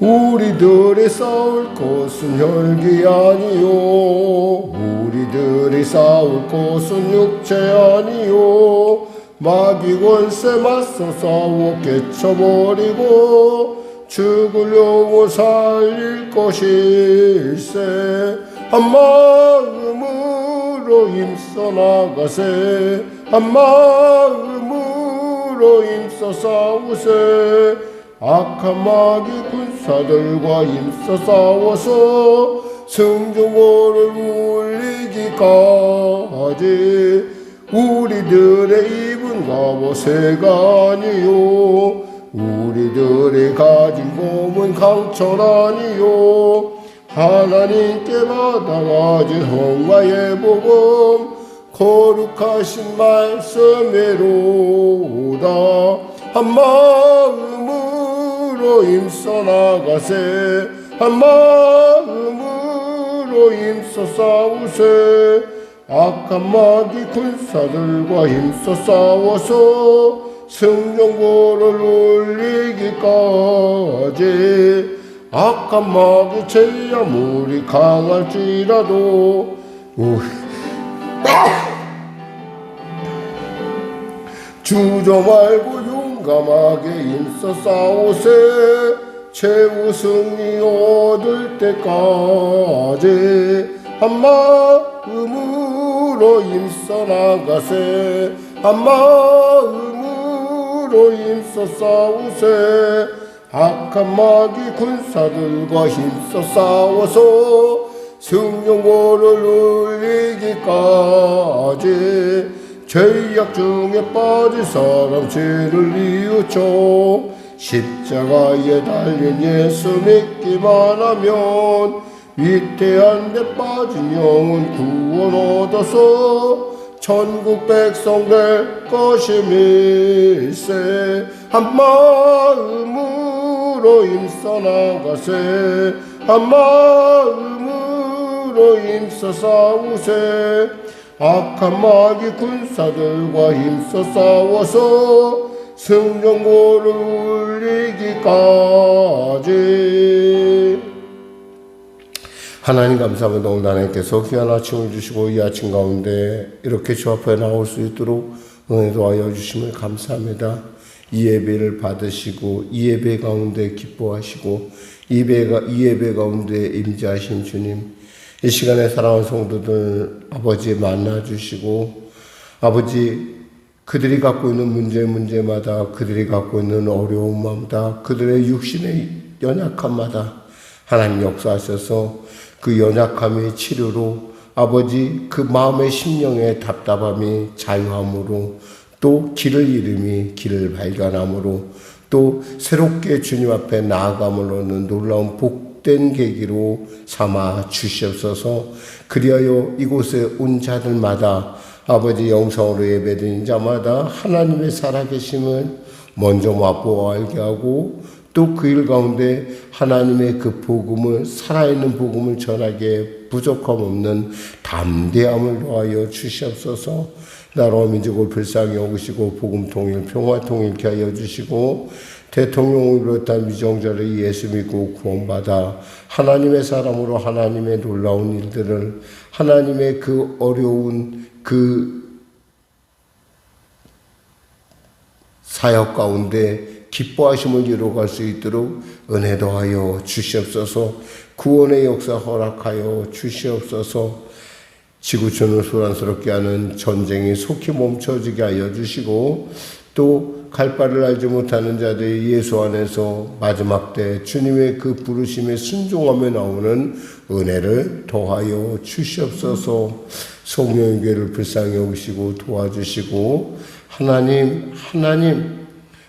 우리들이 싸울 것은 혈기 아니요. 우리들이 싸울 것은 육체 아니요. 마귀 권세 맞서 싸워 깨쳐버리고 영혼 살릴 것일세. 한 마음으로 힘써 나가세. 한 마음으로 힘써 싸우세 악한 마귀 군사들과 힘써 싸워서 승종호를 울리기까지 우리들의 입은 갑옷새가 아니요. 우리들이 가진 검은 강철 아니요. 하나님께 받아가진 홍마의 복음 거룩하신 말씀이로다. 한 마음으로 힘써 나가세. 한 마음으로 힘써 싸우세. 악한 마귀 군사들과 힘써 싸워서 승정보를 올리기까지. 악한 마귀 제야 물이 강할지라도. 주저 말고 용감하게 힘써 싸우세. 최후 승리 얻을 때까지 한 마음으로 힘써 나가세. 한 마음으로 힘써 싸우세. 악한 마귀 군사들과 힘써 싸워서 승용고를 울리기까지 죄악 중에 빠진 사람 죄를 뉘우쳐 십자가에 달린 예수 믿기만 하면 위태한 데 빠진 영혼 구원 얻어서 천국 백성 될 것임일세. 한 마음으로 힘써 나가세. 한 마음으로 힘써 싸우세 악한 마귀 군사들과 힘써 싸워서 승정고를 울리기까지 하나님 감사합니다. 오늘 하나님께서 귀한 아침을 주시고 이 아침 가운데 이렇게 주 앞에 나올 수 있도록 은혜도 하여 주심을 감사합니다. 이 예배를 받으시고 이 예배 가운데 기뻐하시고 이 예배가 이 예배 가운데 임재하신 주님 이 시간에 사랑하는 성도들 아버지 만나 주시고 아버지 그들이 갖고 있는 문제 문제마다 그들이 갖고 있는 어려운 마음다 그들의 육신의 연약함마다 하나님 역사하셔서 그 연약함의 치료로 아버지 그 마음의 심령의 답답함이 자유함으로 또 길을 잃음이 길을 발견함으로 또 새롭게 주님 앞에 나아감을 얻는 놀라운 복 된 계기로 삼아 주시옵소서. 그리하여 이곳에 온 자들마다 아버지 영성으로 예배드린 자마다 하나님의 살아계심을 먼저 맛보아 알게 하고 또 그 일 가운데 하나님의 그 복음을 살아있는 복음을 전하기에 부족함 없는 담대함을 더하여 주시옵소서. 나라와 민족을 불쌍히 여기시고 복음 통일 평화 통일케 하여 주시고 대통령을 비롯한 미정자를 예수 믿고 구원받아 하나님의 사람으로 하나님의 놀라운 일들을 하나님의 그 어려운 그 사역 가운데 기뻐하심을 이루어갈 수 있도록 은혜 더하여 주시옵소서. 구원의 역사 허락하여 주시옵소서. 지구촌을 소란스럽게 하는 전쟁이 속히 멈춰지게 하여 주시고 또 갈 바를 알지 못하는 자들이 예수 안에서 마지막 때 주님의 그 부르심에 순종하며 나오는 은혜를 더하여 주시옵소서. 성령의 교회를 불쌍히 여기시고 도와주시고 하나님 하나님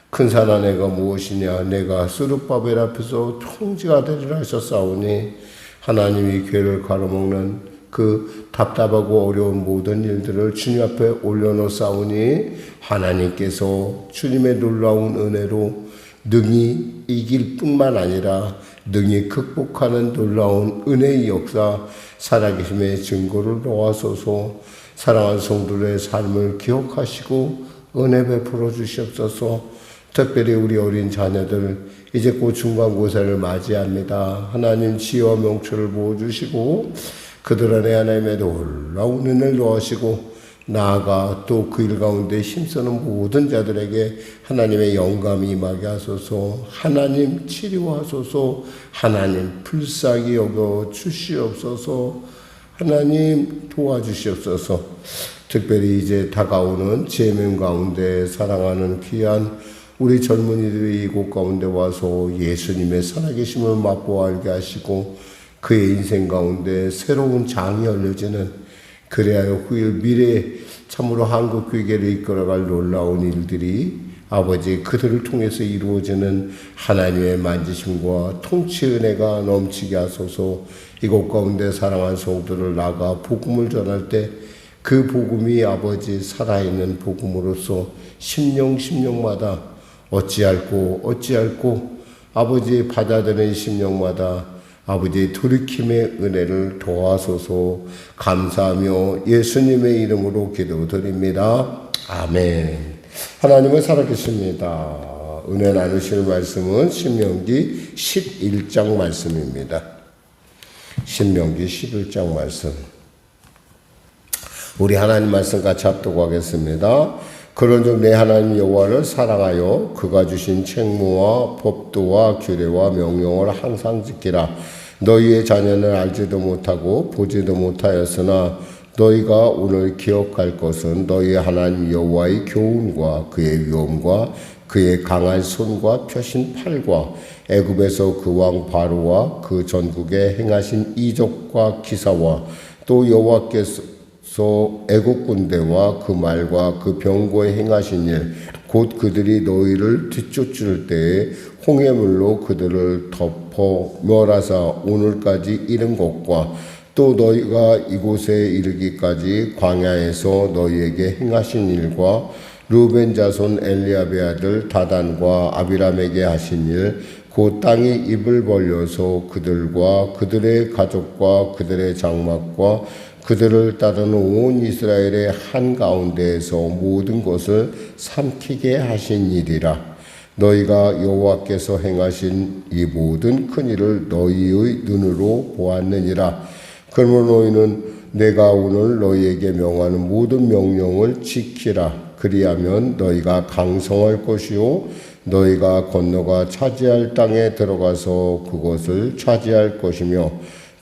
큰 산아 내가 무엇이냐? 내가 수르바벨 앞에서 통지가 되리라 하셨사오니 하나님이 교회를 가로먹는 그 답답하고 어려운 모든 일들을 주님 앞에 올려놓사오니 하나님께서 주님의 놀라운 은혜로 능히 이길 뿐만 아니라 능히 극복하는 놀라운 은혜의 역사 살아계심의 증거를 놓아소서 사랑하는 성도들의 삶을 기억하시고 은혜 베풀어 주시옵소서 특별히 우리 어린 자녀들 이제 곧 중간고사를 맞이합니다. 하나님 지혜와 명철을 부어주시고 그들 안에 하나님의 놀라운 은혜를 더하시고 나아가 또 그 일 가운데 힘쓰는 모든 자들에게 하나님의 영감이 임하게 하소서. 하나님 치료하소서. 하나님 불쌍히 여겨 주시옵소서. 하나님 도와주시옵소서. 특별히 이제 다가오는 제명 가운데 사랑하는 귀한 우리 젊은이들이 이곳 가운데 와서 예수님의 살아계심을 맛보아 알게 하시고 그의 인생 가운데 새로운 장이 열려지는 그래야 후일 미래에 참으로 한국 교계를 이끌어갈 놀라운 일들이 아버지 그들을 통해서 이루어지는 하나님의 만지심과 통치 은혜가 넘치게 하소서. 이곳 가운데 사랑한 성도를 나가 복음을 전할 때 그 복음이 아버지 살아있는 복음으로서 심령 심령마다 어찌할꼬 어찌할꼬 아버지 받아들이는 심령마다 아버지 돌이킴의 은혜를 도와소서 감사하며 예수님의 이름으로 기도드립니다. 아멘. 하나님은 살아계십니다. 은혜 나누실 말씀은 신명기 11장 말씀입니다. 신명기 11장 말씀. 우리 하나님 말씀 같이 합독하겠습니다. 그런즉 내 하나님 여호와를 사랑하여 그가 주신 책무와 법도와 규례와 명령을 항상 지키라. 너희의 자녀는 알지도 못하고 보지도 못하였으나 너희가 오늘 기억할 것은 너희 하나님 여호와의 교훈과 그의 위엄과 그의 강한 손과 펴신 팔과 애굽에서 그 왕 바로와 그 전국에 행하신 이적과 기사와 또 여호와께서 애국 군대와 그 말과 그 병거에 행하신 일 곧 그들이 너희를 뒤쫓을 때에 홍해물로 그들을 덮어 멸하사 오늘까지 이른 것과 또 너희가 이곳에 이르기까지 광야에서 너희에게 행하신 일과 루벤 자손 엘리아베 아들 다단과 아비람에게 하신 일, 곧 땅이 입을 벌려서 그들과 그들의 가족과 그들의 장막과 그들을 따르는 온 이스라엘의 한 가운데에서 모든 것을 삼키게 하신 일이라. 너희가 여호와께서 행하신 이 모든 큰 일을 너희의 눈으로 보았느니라. 그러므로 너희는 내가 오늘 너희에게 명하는 모든 명령을 지키라. 그리하면 너희가 강성할 것이요 너희가 건너가 차지할 땅에 들어가서 그것을 차지할 것이며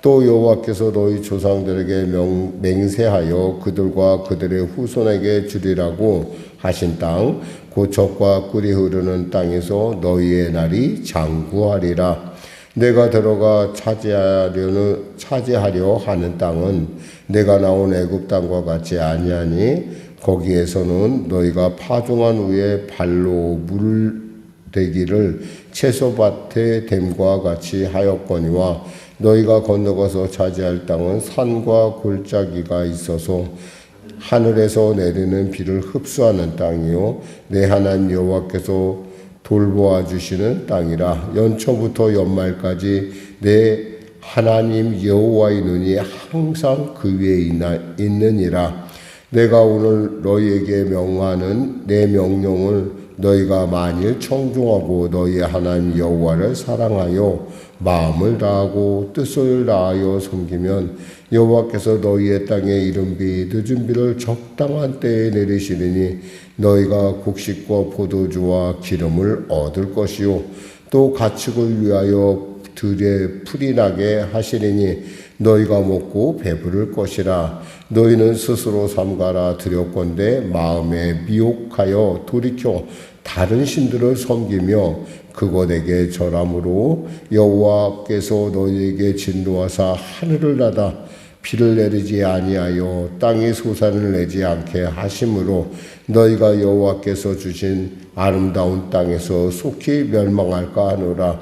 또 여호와께서 너희 조상들에게 명, 맹세하여 그들과 그들의 후손에게 주리라고 하신 땅, 곧 적과 꿀이 흐르는 땅에서 너희의 날이 장구하리라. 내가 들어가 차지하려는 차지하려 하는 땅은 내가 나온 애굽 땅과 같이 아니하니 거기에서는 너희가 파종한 후에 발로 물대기를 채소밭에 댐과 같이 하였거니와 너희가 건너가서 차지할 땅은 산과 골짜기가 있어서 하늘에서 내리는 비를 흡수하는 땅이요. 내 하나님 여호와께서 돌보아 주시는 땅이라. 연초부터 연말까지 내 하나님 여호와의 눈이 항상 그 위에 있나, 있느니라. 내가 오늘 너희에게 명하는 내 명령을 너희가 만일 청중하고 너희 하나님 여호와를 사랑하여 마음을 다하고 뜻을 다하여 섬기면 여호와께서 너희의 땅에 이른 비 늦은 비를 적당한 때에 내리시리니 너희가 곡식과 포도주와 기름을 얻을 것이요 또 가축을 위하여 들에 풀이 나게 하시리니 너희가 먹고 배부를 것이라 너희는 스스로 삼가라 드렸건대 마음에 미혹하여 돌이켜 다른 신들을 섬기며 그것에게 절함으로 여호와께서 너희에게 진노하사 하늘을 닫아 비를 내리지 아니하여 땅에 소산을 내지 않게 하심으로 너희가 여호와께서 주신 아름다운 땅에서 속히 멸망할까 하노라.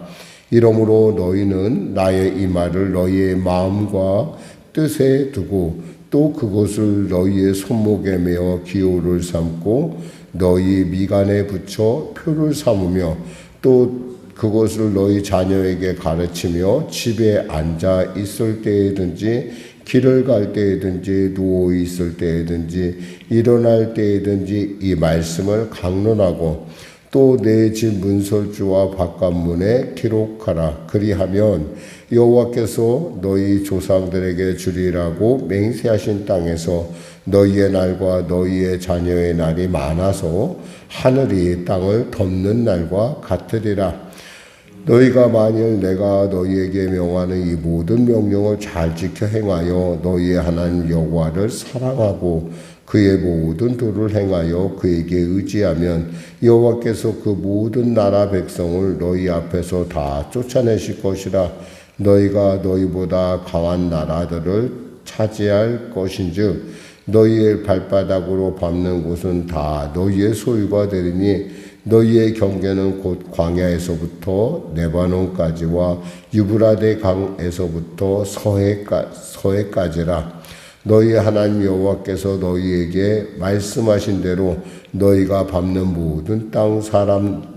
이러므로 너희는 나의 이 말을 너희의 마음과 뜻에 두고 또 그것을 너희의 손목에 메어 기호를 삼고 너희 미간에 붙여 표를 삼으며 또 그것을 너희 자녀에게 가르치며 집에 앉아 있을 때에든지 길을 갈 때에든지 누워 있을 때에든지 일어날 때에든지 이 말씀을 강론하고 또 내 집 문설주와 바깥문에 기록하라. 그리하면 여호와께서 너희 조상들에게 주리라고 맹세하신 땅에서 너희의 날과 너희의 자녀의 날이 많아서 하늘이 땅을 덮는 날과 같으리라. 너희가 만일 내가 너희에게 명하는 이 모든 명령을 잘 지켜 행하여 너희의 하나님 여호와를 사랑하고 그의 모든 도를 행하여 그에게 의지하면 여호와께서 그 모든 나라 백성을 너희 앞에서 다 쫓아내실 것이라 너희가 너희보다 강한 나라들을 차지할 것인즉 너희의 발바닥으로 밟는 곳은 다 너희의 소유가 되리니 너희의 경계는 곧 광야에서부터 네바논까지와 유브라데 강에서부터 서해까, 서해까지라. 너희 하나님 여호와께서 너희에게 말씀하신 대로 너희가 밟는 모든 땅 사람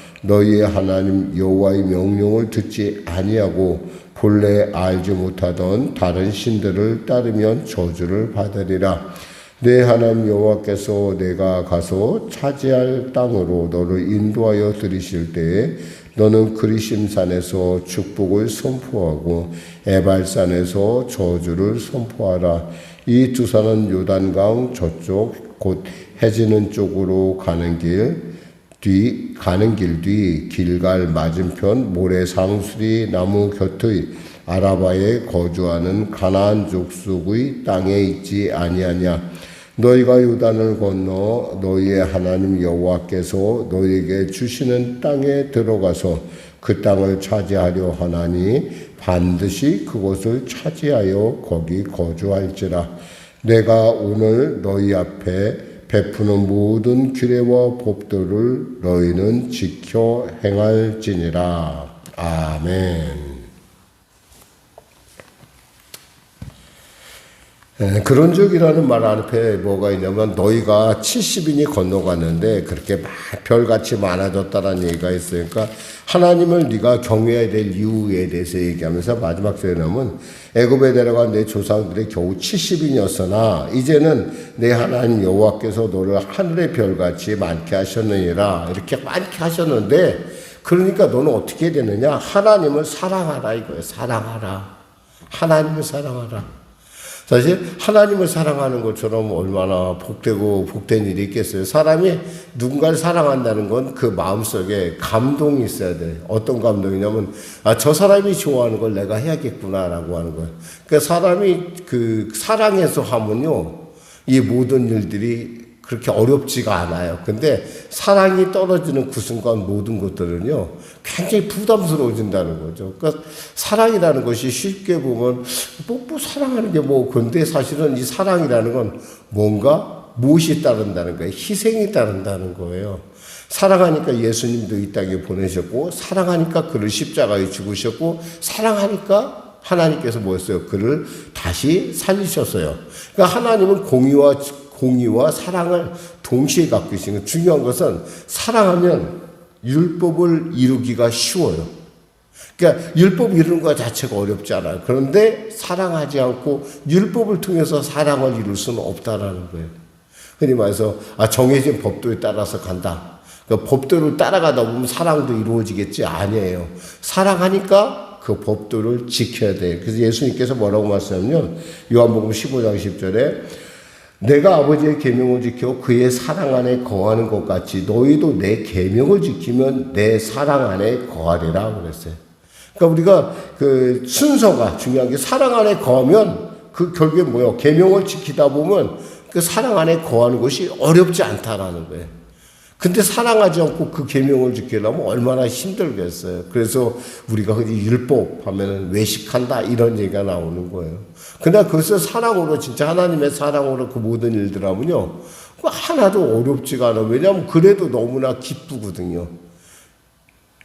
너희의 하나님 여호와의 명령을 듣지 아니하고 본래 알지 못하던 다른 신들을 따르면 저주를 받으리라 내 하나님 여호와께서 내가 가서 차지할 땅으로 너를 인도하여 들이실 때에 너는 그리심산에서 축복을 선포하고 에발산에서 저주를 선포하라. 이 두 산은 요단강 저쪽 곧 해지는 쪽으로 가는 길 뒤 가는 길 뒤 길갈 맞은편 모래 상수리 나무 곁의 아라바에 거주하는 가나안 족속의 땅에 있지 아니하냐. 너희가 요단을 건너 너희의 하나님 여호와께서 너희에게 주시는 땅에 들어가서 그 땅을 차지하려 하나니 반드시 그곳을 차지하여 거기 거주할지라 내가 오늘 너희 앞에 베푸는 모든 규례와 법도를 너희는 지켜 행할지니라 아멘. 예, 그런 적이라는 말 앞에 뭐가 있냐면 너희가 70인이 건너갔는데 그렇게 막 별같이 많아졌다는 얘기가 있으니까 하나님을 네가 경외해야 될 이유에 대해서 얘기하면서 마지막 절에 나오면 애굽에 내려간 내 조상들이 겨우 70인이었으나 이제는 내 하나님 여호와께서 너를 하늘의 별같이 많게 하셨느니라 이렇게 많게 하셨는데 그러니까 너는 어떻게 되느냐? 하나님을 사랑하라 이거예요. 사랑하라. 하나님을 사랑하라 사실 하나님을 사랑하는 것처럼 얼마나 복되고 복된 일이 있겠어요. 사람이 누군가를 사랑한다는 건 그 마음속에 감동이 있어야 돼. 어떤 감동이냐면 아, 저 사람이 좋아하는 걸 내가 해야겠구나라고 하는 거예요. 그러니까 사람이 그 사랑해서 하면요. 이 모든 일들이 그렇게 어렵지가 않아요. 근데 사랑이 떨어지는 그 순간 모든 것들은요, 굉장히 부담스러워진다는 거죠. 그러니까 사랑이라는 것이 쉽게 보면, 뭐, 뭐 사랑하는 게 뭐, 근데 사실은 이 사랑이라는 건 뭔가 무엇이 따른다는 거예요. 희생이 따른다는 거예요. 사랑하니까 예수님도 이 땅에 보내셨고, 사랑하니까 그를 십자가에 죽으셨고, 사랑하니까 하나님께서 뭐였어요? 그를 다시 살리셨어요. 그러니까 하나님은 공의와 공의와 사랑을 동시에 갖고 계시는 중요한 것은 사랑하면 율법을 이루기가 쉬워요. 그러니까 율법 이루는 것 자체가 어렵지 않아요. 그런데 사랑하지 않고 율법을 통해서 사랑을 이룰 수는 없다라는 거예요. 흔히 말해서 아 정해진 법도에 따라서 간다. 그 법도를 따라가다 보면 사랑도 이루어지겠지 아니에요. 사랑하니까 그 법도를 지켜야 돼. 그래서 예수님께서 뭐라고 말씀하냐면 요한복음 15장 10절에 내가 아버지의 계명을 지켜 그의 사랑 안에 거하는 것 같이 너희도 내 계명을 지키면 내 사랑 안에 거하리라 그랬어요. 그러니까 우리가 그 순서가 중요한 게 사랑 안에 거하면 그 결국에 뭐요? 계명을 지키다 보면 그 사랑 안에 거하는 것이 어렵지 않다라는 거예요. 근데 사랑하지 않고 그 계명을 지키려면 얼마나 힘들겠어요. 그래서 우리가 흔히 율법 하면은 외식한다 이런 얘기가 나오는 거예요. 근데 그것을 사랑으로 진짜 하나님의 사랑으로 그 모든 일들 하면요. 그 하나도 어렵지가 않아요. 왜냐하면 그래도 너무나 기쁘거든요.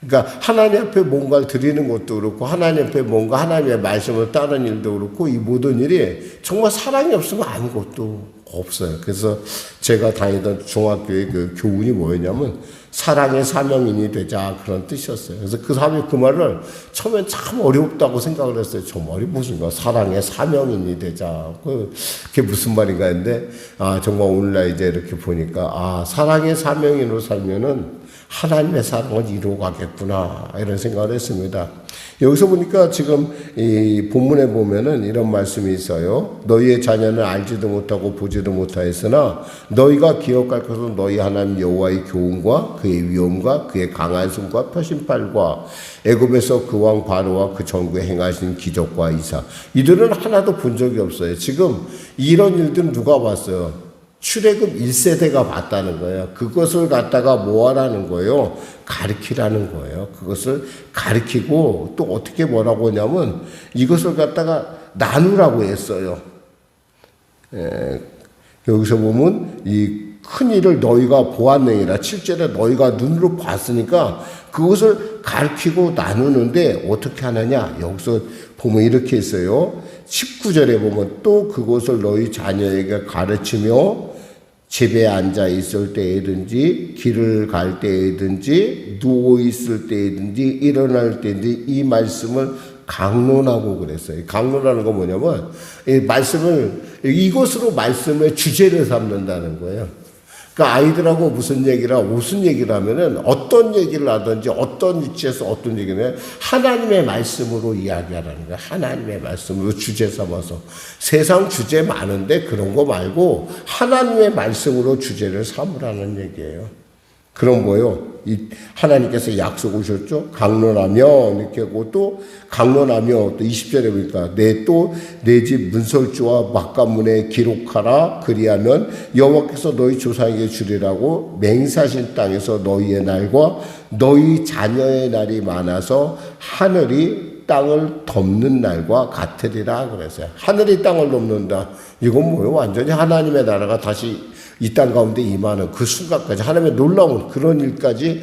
그러니까 하나님 앞에 뭔가를 드리는 것도 그렇고 하나님 앞에 뭔가 하나님의 말씀을 따르는 일도 그렇고 이 모든 일이 정말 사랑이 없으면 아무것도 없어요. 그래서 제가 다니던 중학교의 그 교훈이 뭐였냐면 사랑의 사명인이 되자 그런 뜻이었어요. 그래서 그 사명 그 말을 처음엔 참 어렵다고 생각을 했어요. 저 말이 무슨가 사랑의 사명인이 되자 그- 그게 무슨 말인가 했는데 아 정말 오늘날 이제 이렇게 보니까 아 사랑의 사명인으로 살면은 하나님의 사랑을 이루어 가겠구나 이런 생각을 했습니다. 여기서 보니까 지금 이 본문에 보면은 이런 말씀이 있어요. 너희의 자녀는 알지도 못하고 보지도 못하였으나 너희가 기억할 것은 너희 하나님 여호와의 교훈과 그의 위엄과 그의 강한 손과 표심팔과 애굽에서 그 왕 바로와 그 전국에 행하신 기적과 이사 이들은 하나도 본 적이 없어요. 지금 이런 일들은 누가 봤어요? 출애굽 1세대가 봤다는 거예요. 그것을 갖다가 뭐하라는 거예요? 가르치라는 거예요. 그것을 가르치고 또 어떻게 뭐라고 하냐면 이것을 갖다가 나누라고 했어요. 에, 여기서 보면 이 큰 일을 너희가 보았느니라. 실제로 너희가 눈으로 봤으니까 그것을 가르치고 나누는데 어떻게 하느냐? 여기서 보면 이렇게 있어요. 19절에 보면 또 그것을 너희 자녀에게 가르치며 집에 앉아 있을 때이든지 길을 갈 때이든지 누워 있을 때이든지 일어날 때든지 이 말씀을 강론하고 그랬어요. 강론하는 건 뭐냐면 이 말씀을 이것으로 말씀의 주제를 삼는다는 거예요. 그러니까 아이들하고 무슨 얘기를 하고 무슨 얘기를 하면은 어떤 얘기를 하든지 어떤 위치에서 어떤 얘기는 하나님의 말씀으로 이야기하라는 거야. 하나님의 말씀으로 주제 삼아서 세상 주제 많은데 그런 거 말고 하나님의 말씀으로 주제를 삼으라는 얘기예요. 그런 거요. 이 하나님께서 약속 오셨죠. 강론하며 이렇게 하고 또 강론하며 또 20절에 보니까 내 또 내 집 문설주와 막가문에 기록하라 그리하면 여호와께서 너희 조상에게 주리라고 맹사신 땅에서 너희의 날과 너희 자녀의 날이 많아서 하늘이 땅을 덮는 날과 같으리라 그랬어요. 하늘이 땅을 덮는다. 이건 뭐예요? 완전히 하나님의 나라가 다시 이 땅 가운데 임하는 그 순간까지 하나님의 놀라운 그런 일까지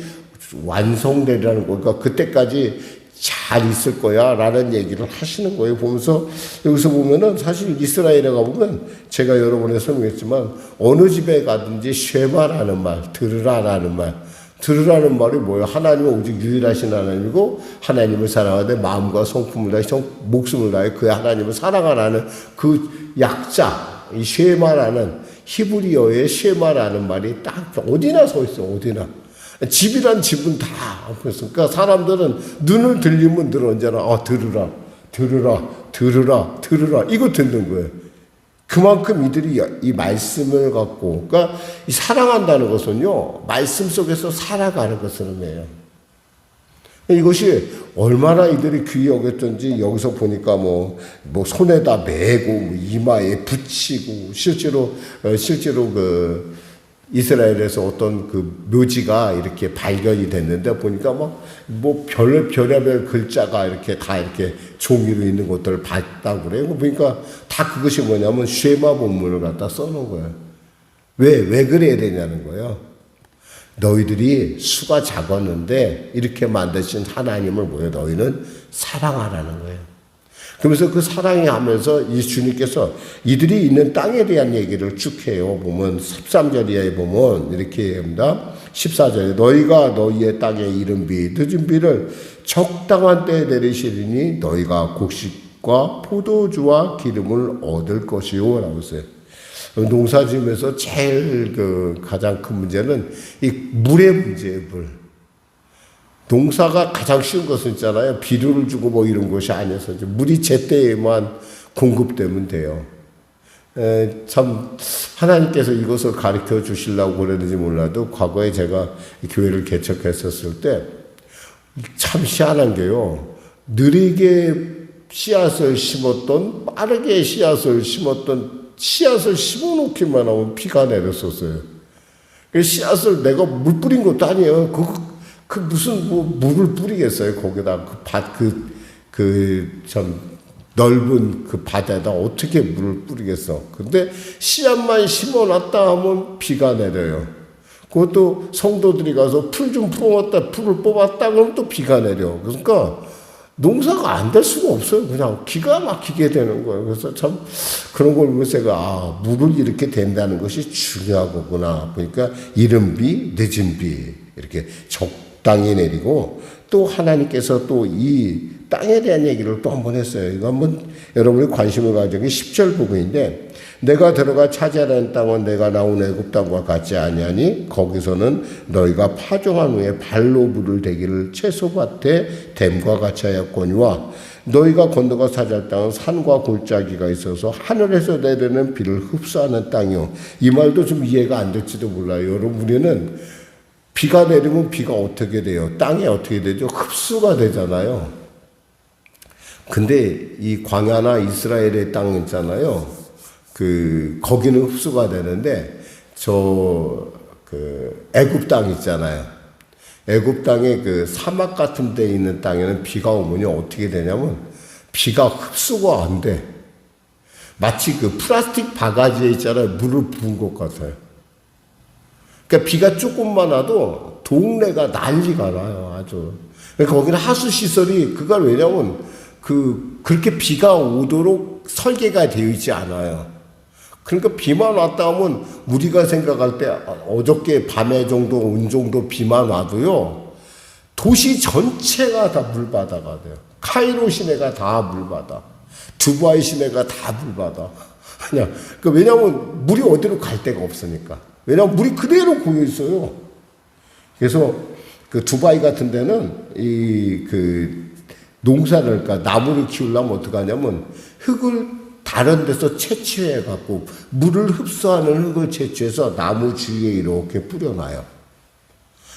완성되라는 거. 그러니까 그때까지 잘 있을 거야 라는 얘기를 하시는 거예요. 보면서 여기서 보면은 사실 이스라엘에 가보면 제가 여러 번에 설명했지만 어느 집에 가든지 쉐마라는 말, 들으라라는 말, 들으라는 말이 뭐예요? 하나님은 오직 유일하신 하나님이고 하나님을 사랑하되 마음과 성품을 다해 성- 목숨을 다해 그 하나님을 사랑하라는 그 약자 이 쉐마라는 히브리어의 쉐마라는 말이 딱 어디나 서 있어 어디나 집이란 집은 다 그렇습니까? 사람들은 눈을 들리면 늘 언제나 아 들으라 들으라 들으라 들으라 이거 듣는 거예요. 그만큼 이들이 이 말씀을 갖고, 그러니까 이 사랑한다는 것은요, 말씀 속에서 살아가는 것을 의미해요. 이것이 얼마나 이들이 귀히 여겼던지 여기서 보니까 뭐, 뭐 손에다 메고, 뭐 이마에 붙이고, 실제로, 어, 실제로 그, 이스라엘에서 어떤 그 묘지가 이렇게 발견이 됐는데 보니까 막 뭐 별, 별의별 글자가 이렇게 다 이렇게 종이로 있는 것들을 봤다고 그래요. 보니까 다 그것이 뭐냐면 쉐마 본문을 갖다 써놓은 거예요. 왜, 왜 그래야 되냐는 거예요. 너희들이 수가 작았는데 이렇게 만드신 하나님을 뭐예요? 너희는 사랑하라는 거예요. 그러면서 그 사랑이 하면서 이 주님께서 이들이 있는 땅에 대한 얘기를 쭉 해요. 보면 13절에 보면 이렇게 합니다. 14절에 너희가 너희의 땅에 이른 비 늦은 비를 적당한 때에 내리시리니 너희가 곡식과 포도주와 기름을 얻을 것이요 라고 했어요. 농사 지으면서 제일 그 가장 큰 문제는 이 물의 문제예요, 물. 농사가 가장 쉬운 것은 있잖아요. 비료를 주고 뭐 이런 것이 아니어서 이제 물이 제때에만 공급되면 돼요. 에, 참 하나님께서 이것을 가르쳐 주시려고 그랬는지 몰라도 과거에 제가 이 교회를 개척했었을 때 참 희한한 게요. 느리게 씨앗을 심었던 빠르게 씨앗을 심었던 씨앗을 심어놓기만 하면 비가 내렸었어요. 그 씨앗을 내가 물 뿌린 것도 아니에요. 그, 그 무슨 뭐 물을 뿌리겠어요. 거기다 그 밭, 그, 그, 참, 넓은 그 밭에다 어떻게 물을 뿌리겠어. 근데 씨앗만 심어놨다 하면 비가 내려요. 그것도 성도들이 가서 풀좀 뽑았다, 풀을 뽑았다, 그러면 또 비가 내려. 그러니까 농사가 안 될 수가 없어요. 그냥 기가 막히게 되는 거예요. 그래서 참 그런 걸 보면서 제가 아, 물을 이렇게 된다는 것이 중요한 거구나. 보니까 이른 비, 늦은 비 이렇게 적당히 내리고 또 하나님께서 또 이 땅에 대한 얘기를 또 한 번 했어요. 이거 한번 여러분이 관심을 가지고 10절 부분인데 내가 들어가 차지하는 땅은 내가 나온 애굽 땅과 같지 아니하니 거기서는 너희가 파종한 후에 발로 물을 대기를 채소밭에 댐과 같이 하였거니와 너희가 건너가 차지할 땅은 산과 골짜기가 있어서 하늘에서 내리는 비를 흡수하는 땅이요. 이 말도 좀 이해가 안 될지도 몰라요. 여러분 우리는 비가 내리면 비가 어떻게 돼요? 땅이 어떻게 되죠? 흡수가 되잖아요. 근데 이 광야나 이스라엘의 땅 있잖아요. 그 거기는 흡수가 되는데 저 그 애굽 땅 있잖아요. 애굽 땅에 그 사막 같은 데 있는 땅에는 비가 오면 어떻게 되냐면 비가 흡수가 안 돼. 마치 그 플라스틱 바가지에 있잖아요. 물을 부은 것 같아요. 그러니까 비가 조금만 와도 동네가 난리가 나요. 아주. 그러니까 거기는 하수 시설이 그걸 왜냐면 그 그렇게 비가 오도록 설계가 되어 있지 않아요. 그러니까 비만 왔다 하면 우리가 생각할 때 어저께 밤에 정도 온 정도 비만 와도요. 도시 전체가 다 물바다가 돼요. 카이로 시내가 다 물바다. 두바이 시내가 다 물바다. 그냥 그 왜냐하면 물이 어디로 갈 데가 없으니까. 왜냐하면 물이 그대로 고여 있어요. 그래서 그 두바이 같은 데는 이 그 농사를 그러니까 나무를 키우려면 어떻게 하냐면 흙을 다른 데서 채취해 갖고 물을 흡수하는 흙을 채취해서 나무 주위에 이렇게 뿌려놔요.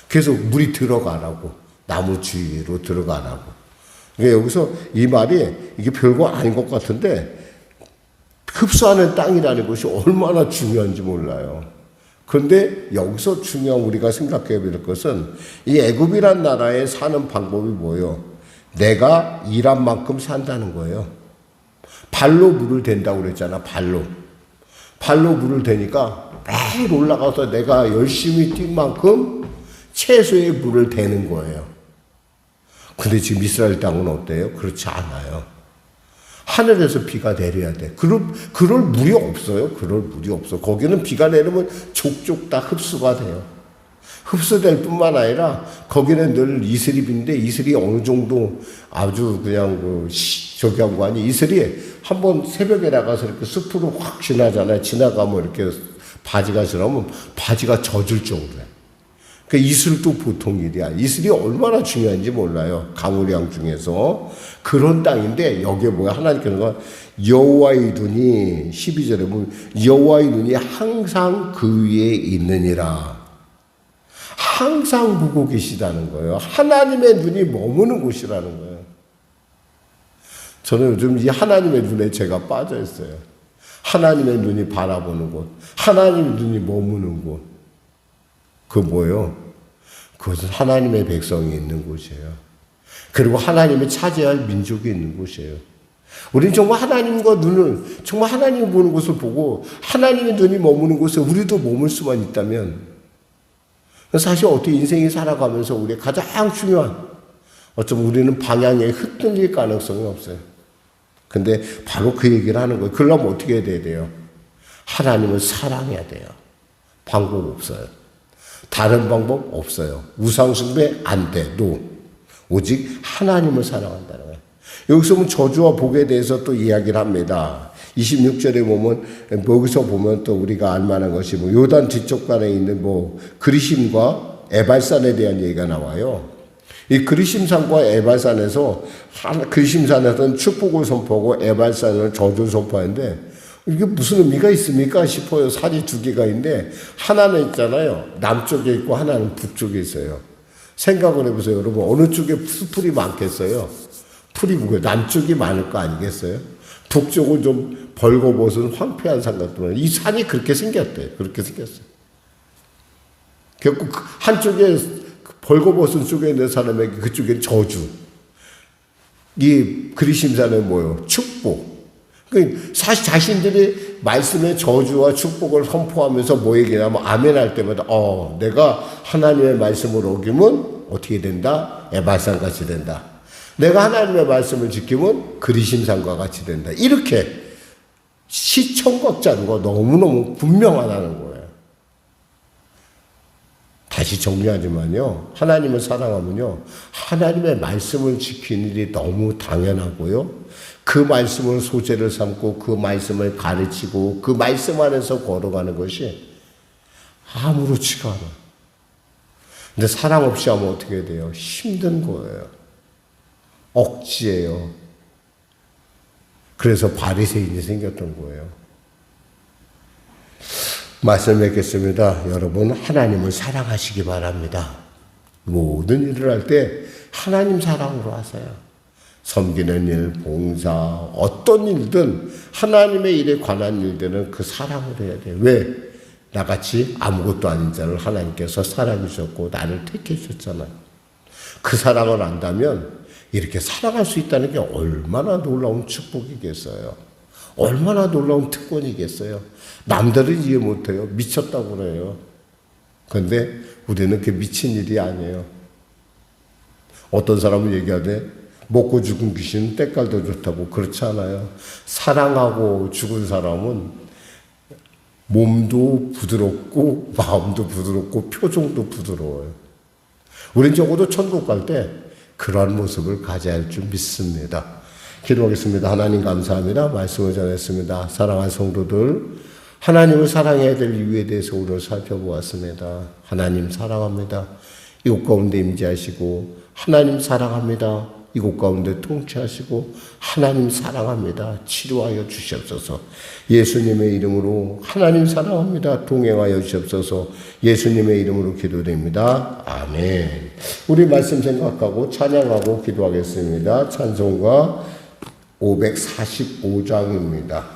그래서 물이 들어가라고 나무 주위로 들어가라고. 그러니까 여기서 이 말이 이게 별거 아닌 것 같은데 흡수하는 땅이라는 것이 얼마나 중요한지 몰라요. 그런데 여기서 중요한 우리가 생각해야 될 것은 이 애굽이란 나라에 사는 방법이 뭐예요? 내가 일한 만큼 산다는 거예요. 발로 물을 댄다고 그랬잖아, 발로. 발로 물을 대니까 매일 올라가서 내가 열심히 뛴 만큼 채소에 물을 대는 거예요. 근데 지금 이스라엘 땅은 어때요? 그렇지 않아요. 하늘에서 비가 내려야 돼. 그럴, 그럴 물이 없어요. 그럴 물이 없어. 거기는 비가 내리면 족족 다 흡수가 돼요. 흡수될 뿐만 아니라 거기는 늘 이슬입인데 이슬이 어느 정도 아주 그냥 그 시- 저기 한거 아니 이슬이 한번 새벽에 나가서 이렇게 숲으로 확 지나잖아요. 지나가면 이렇게 바지가 지나면 바지가 젖을 정도야. 그 이슬도 보통 일이야. 이슬이 얼마나 중요한지 몰라요. 강우량 중에서 그런 땅인데 여기에 뭐야 하나님께서 여호와의 눈이 12절에 보면 여호와의 눈이 항상 그 위에 있느니라. 항상 보고 계시다는 거예요. 하나님의 눈이 머무는 곳이라는 거예요. 저는 요즘 이 하나님의 눈에 제가 빠져 있어요. 하나님의 눈이 바라보는 곳, 하나님의 눈이 머무는 곳. 그 뭐예요? 그것은 하나님의 백성이 있는 곳이에요. 그리고 하나님이 차지할 민족이 있는 곳이에요. 우리는 정말 하나님과 눈을, 정말 하나님이 보는 곳을 보고 하나님의 눈이 머무는 곳에 우리도 머물 수만 있다면 사실 어떻게 인생이 살아가면서 우리 가장 중요한 어쩌면 우리는 방향에 흩날릴 가능성이 없어요. 근데 바로 그 얘기를 하는 거예요. 그러려면 어떻게 해야 돼요? 하나님을 사랑해야 돼요. 방법 없어요. 다른 방법 없어요. 우상숭배 안 돼. 노. 오직 하나님을 사랑한다는 거예요. 여기서 보면 저주와 복에 대해서 또 이야기를 합니다. 26절에 보면 여기서 보면 또 우리가 알만한 것이 뭐 요단 뒤쪽간에 있는 뭐 그리심과 에발산에 대한 얘기가 나와요. 이 그리심산과 에발산에서 그리심산에서는 축복을 선포하고 에발산은 저주를 선포하는데 이게 무슨 의미가 있습니까 싶어요. 산이 두 개가 있는데 하나는 있잖아요. 남쪽에 있고 하나는 북쪽에 있어요. 생각을 해보세요. 여러분 어느 쪽에 풀이 많겠어요? 풀이 무거워요. 남쪽이 많을 거 아니겠어요? 북쪽은 좀 벌거벗은 황폐한 산 같더만 이 산이 그렇게 생겼대. 그렇게 생겼어요. 결국 그 한쪽에 벌거벗은 쪽에 있는 사람에게 그쪽엔 저주. 이 그리심산은 뭐요? 축복. 그 사실 자신들이 말씀의 저주와 축복을 선포하면서 뭐 얘기냐면 아멘 할 때마다 어 내가 하나님의 말씀을 어기면 어떻게 된다? 에바산같이 된다. 내가 하나님의 말씀을 지키면 그리심산과 같이 된다. 이렇게 시청각자가 너무너무 분명하다는 거예요. 다시 정리하지만요. 하나님을 사랑하면요. 하나님의 말씀을 지키는 일이 너무 당연하고요. 그 말씀을 소재를 삼고 그 말씀을 가르치고 그 말씀 안에서 걸어가는 것이 아무렇지가 않아. 근데 사랑 없이 하면 어떻게 돼요? 힘든 거예요. 억지예요. 그래서 바리새인이 생겼던 거예요. 말씀 뵙겠습니다. 여러분 하나님을 사랑하시기 바랍니다. 모든 일을 할 때 하나님 사랑으로 하세요. 섬기는 일, 봉사, 어떤 일든 하나님의 일에 관한 일들은 그 사랑으로 해야 돼요. 왜? 나같이 아무것도 아닌 자를 하나님께서 사랑해 주셨고 나를 택해 주셨잖아요. 그 사랑을 안다면 이렇게 살아갈 수 있다는 게 얼마나 놀라운 축복이겠어요. 얼마나 놀라운 특권이겠어요. 남들은 이해 못해요. 미쳤다고 그래요. 그런데 우리는 그 미친 일이 아니에요. 어떤 사람은 얘기하되 먹고 죽은 귀신은 때깔도 좋다고 그렇지 않아요. 사랑하고 죽은 사람은 몸도 부드럽고 마음도 부드럽고 표정도 부드러워요. 우린 적어도 천국 갈 때 그러한 모습을 가져야 할 줄 믿습니다. 기도하겠습니다. 하나님 감사합니다. 말씀을 전했습니다. 사랑하는 성도들, 하나님을 사랑해야 될 이유에 대해서 오늘 살펴보았습니다. 하나님 사랑합니다. 이곳 가운데 임재하시고, 하나님 사랑합니다. 이곳 가운데 통치하시고, 하나님 사랑합니다. 치료하여 주시옵소서. 예수님의 이름으로 하나님 사랑합니다. 동행하여 주시옵소서. 예수님의 이름으로 기도됩니다. 아멘. 우리 말씀 생각하고 찬양하고 기도하겠습니다. 찬송가 545장입니다.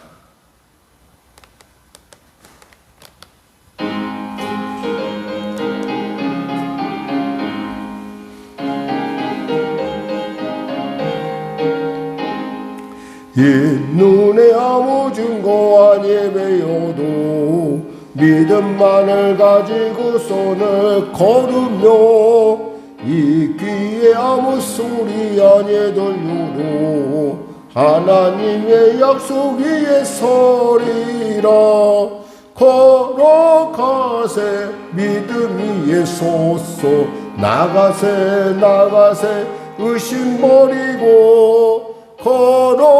눈에 아무 증거 안 예배여도 믿음만을 가지고 손을 걸으며 이 귀에 아무 소리 안 들려도 하나님의 약속 위에 서리라. 걸어가세 믿음 위에 솟소 나가세 나가세. 의심 버리고 걸어가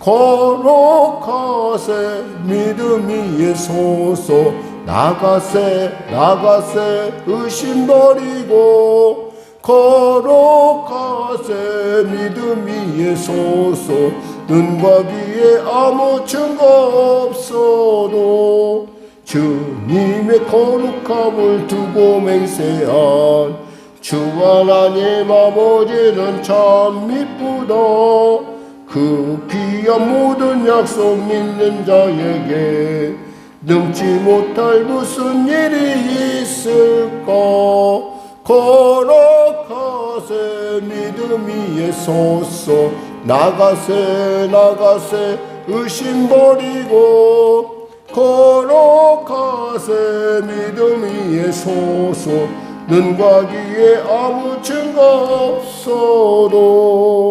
리 걸어가세 믿음 위에 서서. 나가세 나가세 의심 버리고. 걸어가세 믿음 위에 서서. 눈과 귀에 아무 증거 없어도 주님의 거룩함을 두고 맹세한 주 하나님 아버지는 참 미쁘다 그 귀한 모든 약속 믿는 자에게 능지 못할 무슨 일이 있을까? 걸어가세 믿음 위에 섰어. 나가세 나가세 의심 버리고. 걸어가세 믿음 위에 서서 눈과 귀에 아무 증거 없어도